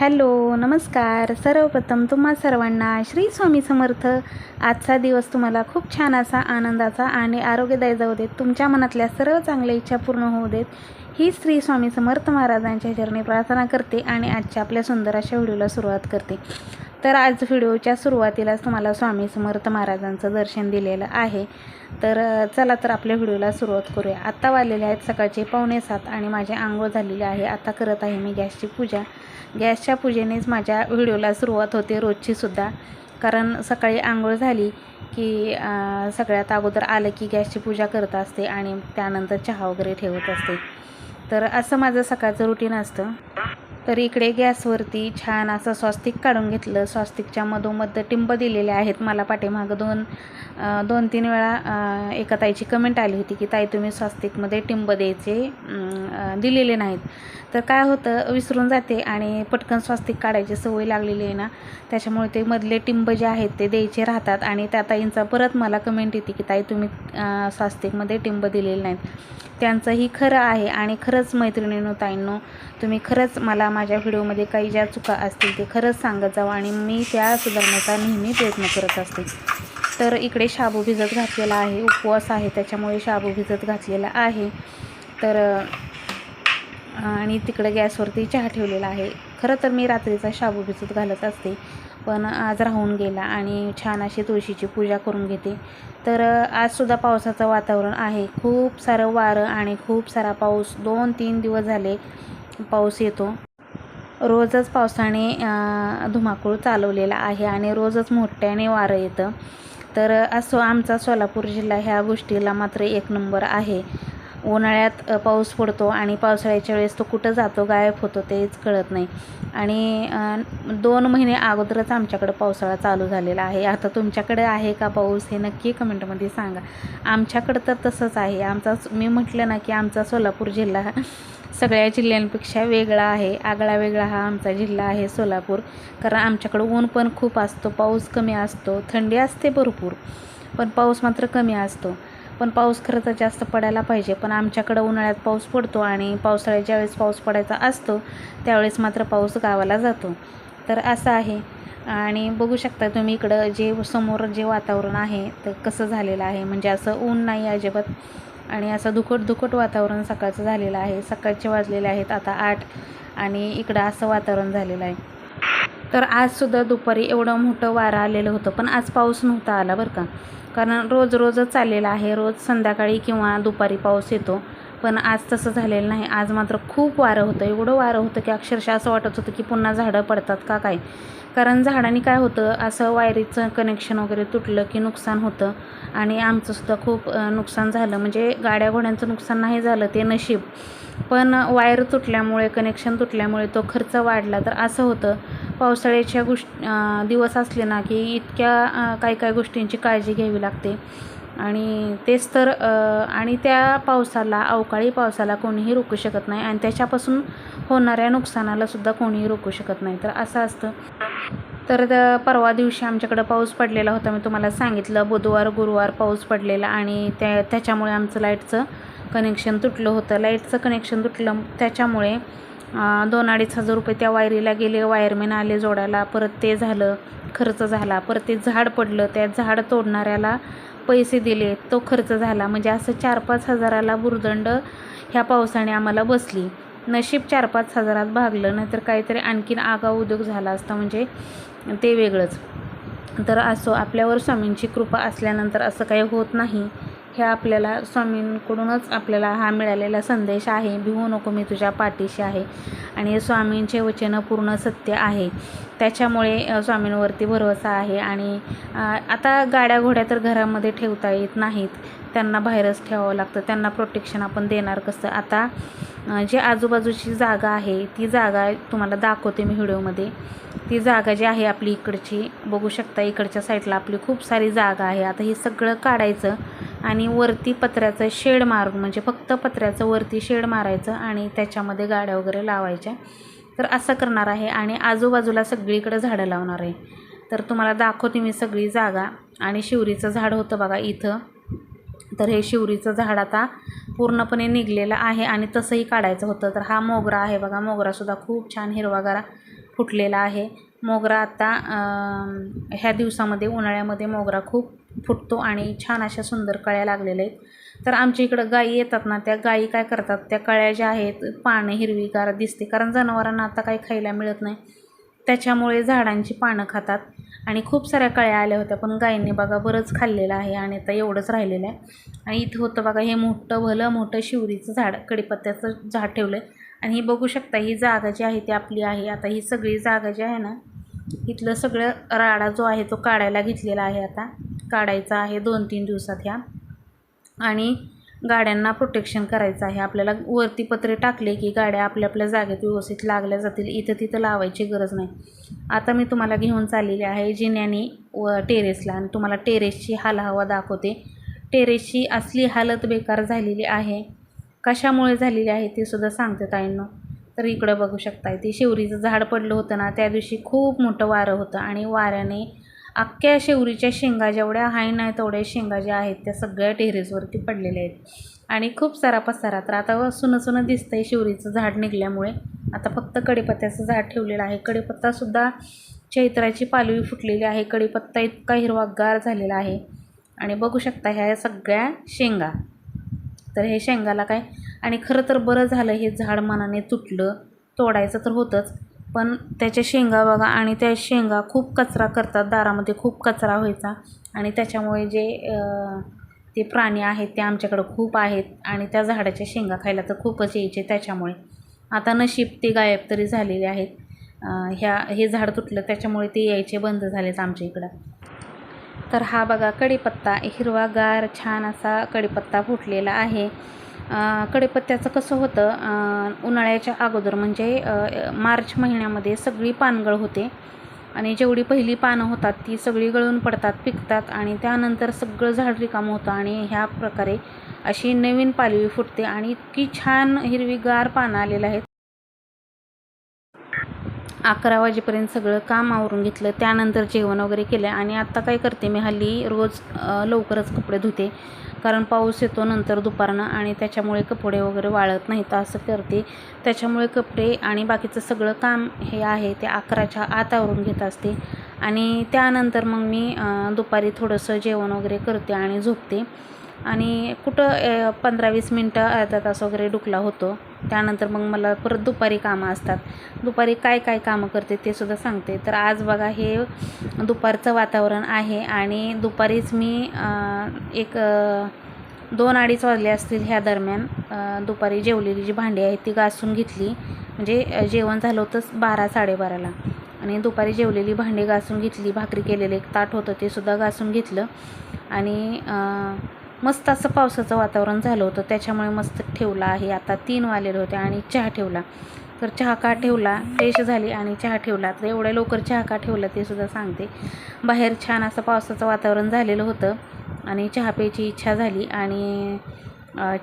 Hello नमस्कार. सर्वप्रथम तुम्हा सर्वांना श्री स्वामी समर्थ. आजचा दिवस तुम्हाला खूप छान असा आनंदाचा आणि आरोग्यदायी जाऊ देत तुमच्या मनातल्या सर्व चांगल्या इच्छा पूर्ण होऊ देत ही श्री स्वामी समर्थ महाराजांच्या चरणी प्रार्थना करते आणि आजच्या आपल्या सुंदर अशा व्हिडिओला सुरुवात करते. तर आज व्हिडिओच्या सुरुवातीलाच तुम्हाला स्वामी समर्थ महाराजांचं दर्शन दिलेलं आहे. तर चला तर आपल्या व्हिडिओला सुरुवात करूया. आत्ता वाजलेले आहेत सकाळचे पावणे सात आणि माझी आंघोळ झालेली आहे. आता करत आहे मी गॅसची पूजा. गॅसच्या पूजेनेच माझ्या व्हिडिओला सुरुवात होते रोजचीसुद्धा कारण सकाळी आंघोळ झाली की सगळ्यात अगोदर आलं की गॅसची पूजा करत असते आणि त्यानंतर चहा वगैरे ठेवत असते. तर असं माझं सकाळचं रुटीन असतं. तर इकडे गॅसवरती छान असं स्वस्तिक काढून घेतलं. स्वस्तिकच्या मधोमध टिंब दिलेले आहेत. मला पाठीमागं दोन दोन तीन वेळा एका ताईची कमेंट आली होती की ताई तुम्ही स्वस्तिकमध्ये टिंब द्यायचे दिलेले नाहीत. तर काय होतं विसरून जाते आणि पटकन स्वस्तिक काढायची सवय लागलेली आहे ना त्याच्यामुळे ते मधले टिंब जे आहेत ते द्यायचे राहतात आणि त्या ताईंचा परत मला कमेंट येते की ताई तुम्ही स्वस्तिकमध्ये टिंब दिलेले नाहीत. त्यांचंही खरं आहे आणि खरंच मैत्रिणींनो ताईंनो तुम्ही खरंच मला माझ्या व्हिडिओमध्ये काही ज्या चुका असतील ते खरंच सांगत जावं आणि मी त्या सुधारण्याचा नेहमी प्रयत्न करत असते. तर इकडे शाबू भिजत घातलेला आहे. उपवास आहे त्याच्यामुळे शाबू भिजत घातलेला आहे. तर आणि तिकडे गॅसवरती चहा ठेवलेला आहे. खरं तर मी रात्रीचा शाबू भिजत घालत असते पण आज राहून गेला आणि छान अशी तुळशीची पूजा करून घेते. तर आजसुद्धा पावसाचं वातावरण आहे. खूप सारं वारं आणि खूप सारा पाऊस. दोन तीन दिवस झाले पाऊस येतो. रोजच पावसाने धुमाकूळ चालवलेला आहे आणि रोजच मोठ्याने वारं येतं. तर असो आमचा सोलापूर जिल्हा ह्या गोष्टीला मात्र एक नंबर आहे. उन्हाळ्यात पाऊस पडतो आणि पावसाळ्याच्या वेळेस तो कुठं जातो गायब होतो तेच कळत नाही. आणि दोन महिने अगोदरच आमच्याकडं पावसाळा चालू झालेला आहे. आता तुमच्याकडे आहे का पाऊस हे नक्की कमेंटमध्ये सांगा. आमच्याकडं तर तसंच आहे. आमचा मी म्हटलं ना की आमचा सोलापूर जिल्हा हा सगळ्या जिल्ह्यांपेक्षा वेगळा आहे. आगळा वेगळा हा आमचा जिल्हा आहे सोलापूर. कारण आमच्याकडं ऊन पण खूप असतो पाऊस कमी असतो थंडी असते भरपूर. पण पाऊस मात्र कमी असतो. पण पाऊस खरं तर जास्त पडायला पाहिजे. पण आमच्याकडं उन्हाळ्यात पाऊस पडतो आणि पावसाळ्यात ज्यावेळेस पाऊस पडायचा असतो त्यावेळेस मात्र पाऊस गावाला जातो. तर असं आहे. आणि बघू शकता तुम्ही इकडं जे समोर जे वातावरण आहे तर कसं झालेलं आहे. म्हणजे असं ऊन नाही अजिबात. आणि असं धुकट धुकट वातावरण सकाळचं झालेलं आहे. सकाळचे वाजलेले आहेत आता आठ आणि इकडं असं वातावरण झालेलं आहे. तर आजसुद्धा दुपारी एवढं मोठं वारं आलेलं होतं पण आज पाऊस नव्हता आला बरं का. कारण रोज रोजच चाललेला आहे रोज संध्याकाळी किंवा दुपारी पाऊस येतो पण आज तसं झालेलं नाही. आज मात्र खूप वारं होतं एवढं वारं होतं की अक्षरशः असं वाटत होतं की पुन्हा झाडं पडतात का काय. कारण झाडांनी काय होतं असं वायरीचं कनेक्शन वगैरे तुटलं की नुकसान होतं आणि आमचंसुद्धा खूप नुकसान झालं. म्हणजे गाड्या घोड्यांचं नुकसान नाही झालं ते नशीब. पण वायर तुटल्यामुळे कनेक्शन तुटल्यामुळे तो खर्च वाढला. तर असं होतं पावसाळ्याच्या गोष्ट दिवस असले ना की इतक्या काही काही गोष्टींची काळजी घ्यावी लागते. आणि तेच तर आणि त्या पावसाला अवकाळी पावसाला कोणीही रोखू शकत नाही आणि त्याच्यापासून होणाऱ्या नुकसानाला सुद्धा कोणीही रोखू शकत नाही. तर असं असतं. तर परवा दिवशी आमच्याकडं पाऊस पडलेला होता. मी तुम्हाला सांगितलं बुधवार गुरुवार पाऊस पडलेला आणि त्या त्याच्यामुळे आमचं लाईटचं कनेक्शन तुटलं होतं. लाईटचं कनेक्शन तुटलं. त्याच्यामुळे दोन अडीच हजार रुपये त्या वायरीला गेले. वायरमॅन आले जोडायला. परत ते झालं. खर्च झाला. परत ते झाड पडलं. त्या झाड तोडणाऱ्याला पैसे दिले. तो खर्च झाला. म्हणजे असं चार पाच हजाराला भुर्दंड ह्या पावसाने आम्हाला बसली. नशीब चार पाच हजारात भागलं. नाहीतर काहीतरी आणखीन आगा उद्योग झाला असता. म्हणजे ते वेगळंच. तर असो आपल्यावर स्वामींची कृपा असल्यानंतर असं काही होत नाही. हे आपल्याला स्वामींकडूनच आपल्याला हा मिळालेला संदेश आहे. भिवू नको मी तुझ्या पाठीशी आहे. आणि स्वामींचे वचनं पूर्ण सत्य आहे. त्याच्यामुळे स्वामींवरती भरोसा आहे. आणि आता गाड्या घोड्या तर घरामध्ये ठेवता येत नाहीत. त्यांना बाहेरच ठेवावं लागतं. त्यांना प्रोटेक्शन आपण देणार कसं? आता जी आजूबाजूची जागा आहे ती जागा तुम्हाला दाखवते मी व्हिडिओमध्ये. ती जागा जी आहे आपली इकडची बघू शकता इकडच्या साईडला आपली खूप सारी जागा आहे. आता हे सगळं काढायचं आणि वरती पत्र्याचं शेड मारून म्हणजे फक्त पत्र्याचं वरती शेड मारायचं आणि त्याच्यामध्ये गाड्या वगैरे लावायच्या. तर असं करणार आहे आणि आजूबाजूला सगळीकडे झाडं लावणार आहे. तर तुम्हाला दाखवते मी सगळी जागा आणि शिवरीचं झाड होतं बघा इथं. तर हे शिवरीचं झाड आता पूर्णपणे निघलेलं आहे आणि तसंही काढायचं होतं. तर हा मोगरा आहे बघा मोगरासुद्धा खूप छान हिरवागार फुटलेला आहे. मोगरा आता ह्या दिवसामध्ये उन्हाळ्यामध्ये मोगरा खूप फुटतो आणि छान अशा सुंदर कळ्या लागलेल्या आहेत. तर आमच्या इकडं गायी येतात ना त्या गायी काय करतात त्या कळ्या ज्या आहेत पानं हिरवीगार दिसते. कारण जनावरांना आता काही खायला मिळत नाही. त्याच्यामुळे झाडांची पानं खातात. आणि खूप साऱ्या कळ्या आल्या होत्या पण गायींनी बघा बरंच खाल्लेलं आहे आणि आता एवढंच राहिलेलं आहे. आणि इथं होतं बघा हे मोठं भलं मोठं शिवरीचं झाड कडीपत्त्याचं झाड ठेवलं आहे आणि ही बघू शकता ही जागा जी आहे ती आपली आहे. आता ही सगळी जागा जी आहे ना इथलं सगळं राडा जो आहे तो काढायला घेतलेला आहे आता. काढायचा आहे दोन तीन दिवसात ह्या. आणि गाड्यांना प्रोटेक्शन करायचं आहे. आपल्याला वरती पत्रे टाकले की गाड्या आपल्या आपल्या जागेत व्यवस्थित लागल्या जातील. इथं तिथं लावायची गरज नाही. आता मी तुम्हाला घेऊन चाललेली आहे जिन्यानी व टेरेसला. आणि तुम्हाला टेरेसची हालहवा दाखवते. टेरेसची असली हालत बेकार झालेली आहे. कशामुळे झालेली आहे ते सुद्धा सांगते ताईंनो. तर इकडं बघू शकताय. ते शेवरीचं झाड पडलं होतं ना त्या दिवशी खूप मोठं वारं होतं. आणि वाऱ्याने अख्ख्या शेवरीच्या शेंगा जेवढ्या आहे नाही तेवढ्या शेंगा ज्या आहेत त्या सगळ्या टेरेसवरती पडलेल्या आहेत. आणि खूप सारा पसारा. तर आता सुनं सुनं आहे शिवरीचं झाड निघल्यामुळे. आता फक्त कडीपत्त्याचं झाड ठेवलेलं आहे. कडीपत्तासुद्धा चैत्राची पालवी फुटलेली आहे. कडीपत्ता इतका हिरवागार झालेला आहे. आणि बघू शकता ह्या सगळ्या शेंगा. तर हे शेंगाला काय? आणि खरं तर बरं झालं हे झाड मनाने तुटलं. तोडायचं तर होतंच. पण त्याच्या शेंगा बघा आणि त्या शेंगा खूप कचरा करतात दारामध्ये खूप कचरा व्हायचा. आणि त्याच्यामुळे जे ते प्राणी आहेत ते आमच्याकडं खूप आहेत आणि त्या झाडाच्या शेंगा खायला तर खूपच यायचे त्याच्यामुळे. आता नशीब ते गायब तरी झालेले आहेत. ह्या हे झाड तुटलं त्याच्यामुळे ते यायचे बंद झालेत आमच्या इकडं. तर हा बघा कढीपत्ता हिरवागार छान असा कढीपत्ता फुटलेला आहे. कडेपत्त्याचं कसं होतं उन्हाळ्याच्या अगोदर म्हणजे मार्च महिन्यामध्ये सगळी पानगळ होते. आणि जेवढी पहिली पानं होतात ती सगळी गळून पडतात पिकतात आणि त्यानंतर सगळं झाड रिकामं होतं आणि ह्या प्रकारे अशी नवीन पालवी फुटते आणि इतकी छान हिरवीगार पानं आलेलं आहेत. अकरा वाजेपर्यंत सगळं काम आवरून घेतलं. त्यानंतर जेवण वगैरे केलं आणि आत्ता काय करते मी हल्ली रोज लवकरच कपडे धुते. कारण पाऊस येतो नंतर दुपारनं आणि त्याच्यामुळे कपडे वगैरे वाळत नाहीत असं करते. त्याच्यामुळे कपडे आणि बाकीचं सगळं काम हे आहे ते अकराच्या आत आवरून घेत असते. आणि त्यानंतर मग मी दुपारी थोडंसं जेवण वगैरे करते आणि झोपते. आणि कुठं पंधरा वीस मिनटं अर्धा तास वगैरे डुकला होतो. त्यानंतर मग मला परत दुपारी कामं असतात. दुपारी काय काय कामं करते ते सुद्धा सांगते. तर आज बघा हे दुपारचं वातावरण आहे आणि दुपारीच मी एक दोन अडीच वाजले असतील ह्या दरम्यान दुपारी जेवलेली जी भांडी आहेत ती घासून घेतली. म्हणजे जेवण झालं होतं बारा साडेबाराला. आणि दुपारी जेवलेली भांडी घासून घेतली भाकरी केलेले एक ताट होतं ते सुद्धा घासून घेतलं. आणि मस्त असं पावसाचं वातावरण झालं होतं. त्याच्यामुळे मस्त ठेवला आहे. आता तीन वालेले होते आणि चहा ठेवला. तर चहा का ठेवला? फ्रेश झाली आणि चहा ठेवला. तर एवढ्या लवकर चहा का ठेवला ते सुद्धा सांगते. बाहेर छान असं पावसाचं वातावरण झालेलं होतं आणि चहा प्यायची इच्छा झाली आणि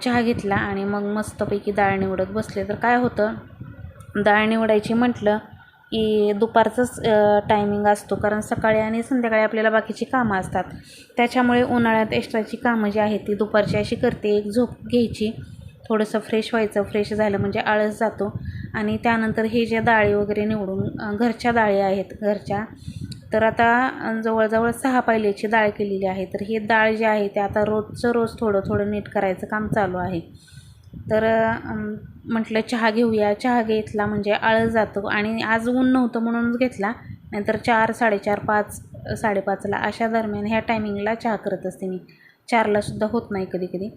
चहा घेतला आणि मग मस्तपैकी डाळ निवडत बसले. तर काय होतं? डाळ निवडायची म्हटलं की दुपारचंच टायमिंग असतो. कारण सकाळी आणि संध्याकाळी आपल्याला बाकीची कामं असतात. त्याच्यामुळे उन्हाळ्यात एक्स्ट्राची कामं जी आहेत ती दुपारची अशी करते. एक झोप घ्यायची. थोडंसं फ्रेश व्हायचं. फ्रेश झालं म्हणजे आळस जातो. आणि त्यानंतर हे जे डाळी वगैरे निवडून घरच्या डाळी आहेत घरच्या. तर आता जवळजवळ सहा पायल्याची डाळ केलेली आहे. तर ही डाळ जी आहे ते आता रोजचं रोज थोडं थोडं नीट करायचं काम चालू आहे. तर म्हटलं चहा घेऊया. चहा घेतला म्हणजे आळस जातो आणि आज ऊन नव्हतं म्हणूनच घेतला. नाहीतर चार साडेचार पाच साडेपाचला अशा दरम्यान ह्या टायमिंगला चहा करत असते मी. चारला सुद्धा होत नाही कधी कधी.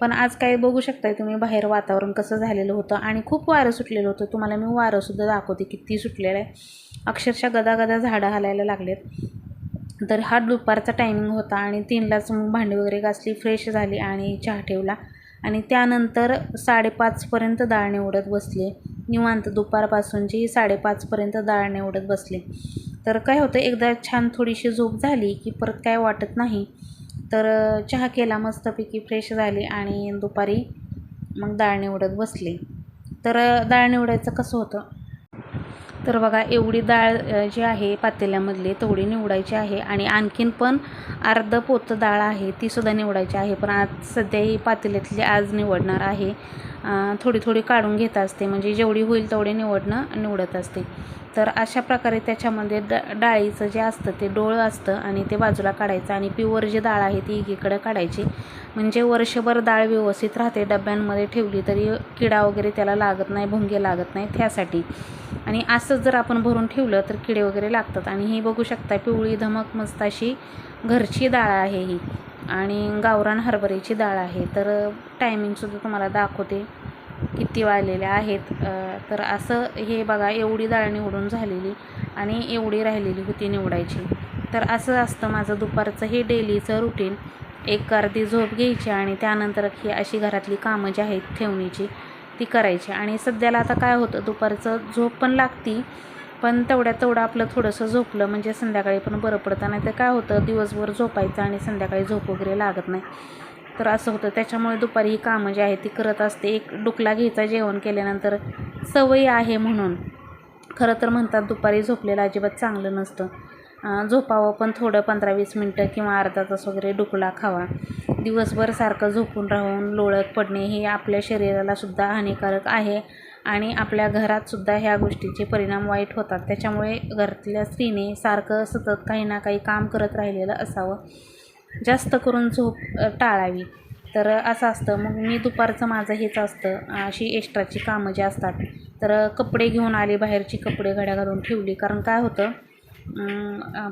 पण आज काय बघू शकताय तुम्ही बाहेर वातावरण कसं झालेलं होतं आणि खूप वारं सुटलेलं होतं. तुम्हाला मी वारंसुद्धा दाखवते किती सुटलेलं आहे. अक्षरशः गदागदा झाडं हालायला लागलेत. तर हा दुपारचा टायमिंग होता आणि तीनलाच मग भांडी वगैरे घासली फ्रेश झाली आणि चहा ठेवला. आणि त्यानंतर साडेपाचपर्यंत डाळ निवडत बसले. निवांत दुपारपासूनची साडेपाचपर्यंत डाळ निवडत बसले. तर काय होतं एकदा छान थोडीशी झोप झाली की परत काय वाटत नाही. तर चहा केला मस्तपैकी फ्रेश झाली आणि दुपारी मग डाळ निवडत बसले. तर डाळ निवडायचं कसं होतं? तर बघा एवढी डाळ जी आहे पातेल्यामधली तेवढी निवडायची आहे आणि आणखीन पण अर्ध पोतं डाळ आहे तीसुद्धा निवडायची आहे. पण आज सध्या ही पातेल्यातली आज निवडणार आहे. थोडी थोडी काढून घेत असते. म्हणजे जेवढी होईल तेवढी निवडणं निवडत असते. तर अशा प्रकारे त्याच्यामध्ये ड डाळीचं जे असतं ते डोळं असतं आणि ते बाजूला काढायचं आणि प्युअर जी डाळ आहे ती एकीकडे काढायची. म्हणजे वर्षभर डाळ व्यवस्थित राहते डब्यांमध्ये ठेवली तरी किडा वगैरे त्याला लागत नाही भुंगे लागत नाही त्यासाठी. आणि असंच जर आपण भरून ठेवलं तर किडे वगैरे लागतात. आणि ही बघू शकता पिवळी धमक मस्त अशी घरची डाळ आहे ही. आणि गावरान हरभऱ्याची डाळ आहे. तर टायमिंगसुद्धा तुम्हाला दाखवते किती वाळलेले आहेत. तर असं हे बघा एवढी डाळ निवडून झालेली आणि एवढी राहिलेली होती निवडायची. तर असं असतं माझं दुपारचं हे डेलीचं रुटीन एक अर्धी झोप घ्यायची आणि त्यानंतर ही अशी घरातली कामं जी आहेत ठेवणीची ती करायची. आणि सध्याला आता काय होतं दुपारचं झोप पण लागती. पण तेवढ्या तेवढं आपलं थोडंसं झोपलं म्हणजे संध्याकाळी पण बरं पडतं. नाही तर काय होतं दिवसभर झोपायचं आणि संध्याकाळी झोप वगैरे लागत नाही. तर असं होतं. त्याच्यामुळे दुपारी ही कामं जी आहे ती करत असते. एक डुकला घ्यायचा जेवण केल्यानंतर सवयी आहे म्हणून. खरं तर म्हणतात दुपारी झोपलेलं अजिबात चांगलं नसतं. झोपावं पण थोडं पंधरा वीस मिनटं किंवा अर्धा तास वगैरे डुकला खावा. दिवसभर सारखं झोपून राहून लोळत पडणे हे आपल्या शरीरालासुद्धा हानिकारक आहे. आणि आपल्या घरातसुद्धा ह्या गोष्टीचे परिणाम वाईट होतात. त्याच्यामुळे घरातल्या स्त्रीने सारखं सतत काही ना काही काम करत राहिलेलं असावं. जास्त करून झोप टाळावी. तर असं असतं. मग मी दुपारचं माझं हेच असतं. अशी एक्स्ट्राची कामं जी असतात. तर कपडे घेऊन आले बाहेरची कपडे घड्या घालून ठेवली. कारण काय होतं?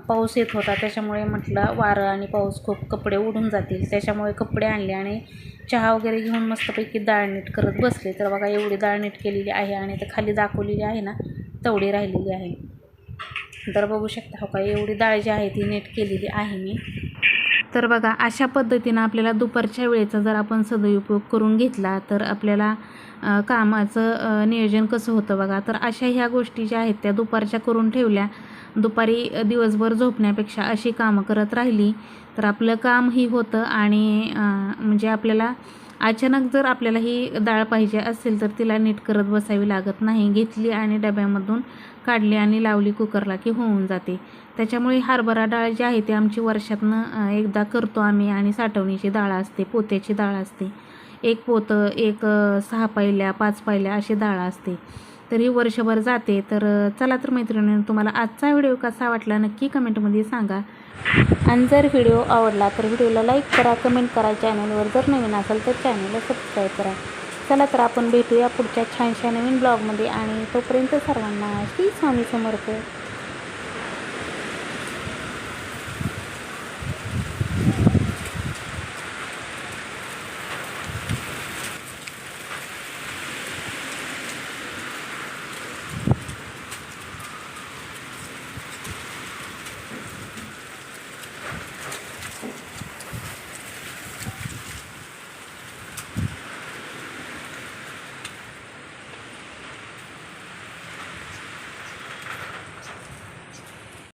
पाऊस येत होता. त्याच्यामुळे म्हटलं वारं आणि पाऊस खूप कपडे उडून जातील. त्याच्यामुळे कपडे आणले आणि चहा वगैरे घेऊन मस्तपैकी डाळ नीट करत बसले. तर बघा एवढी डाळ नीट केलेली आहे आणि ते खाली दाखवलेली आहे ना तेवढी राहिलेली आहे. तर बघू शकता हो का एवढी डाळ जी आहे ती नीट केलेली आहे मी. तर बघा अशा पद्धतीनं आपल्याला दुपारच्या वेळेचा जर आपण सदुपयोग करून घेतला तर आपल्याला कामाचं नियोजन कसं होतं बघा? तर अशा ह्या गोष्टी ज्या आहेत त्या दुपारच्या करून ठेवल्या दुपारी दिवसभर झोपण्यापेक्षा अशी कामं करत राहिली तर आपलं कामही होतं आणि म्हणजे आपल्याला अचानक जर आपल्याला ही डाळ पाहिजे असेल तर तिला नीट करत बसावी लागत नाही. घेतली आणि डब्यामधून काढली आणि लावली कुकरला की होऊन जाते. त्याच्यामुळे हरभरा डाळ जी आहे ती आमची वर्षातनं एकदा करतो आम्ही आणि साठवणीची डाळ असते पोत्याची डाळ असते. एक पोतं एक सहा पायल्या पाच पायल्या अशी डाळ असते. तर ही वर्षभर जाते. तर चला तर मैत्रिणी तुम्हाला आजचा व्हिडिओ कसा वाटला नक्की कमेंटमध्ये सांगा. आणि जर व्हिडिओ आवडला तर व्हिडिओला लाईक करा कमेंट करा चॅनलवर जर नवीन असेल तर चॅनलला सबस्क्राईब करा. चला तर आपण भेटूया पुढच्या छानशा नवीन ब्लॉगमध्ये आणि तोपर्यंत सर्वांना श्री स्वामी समर्थ.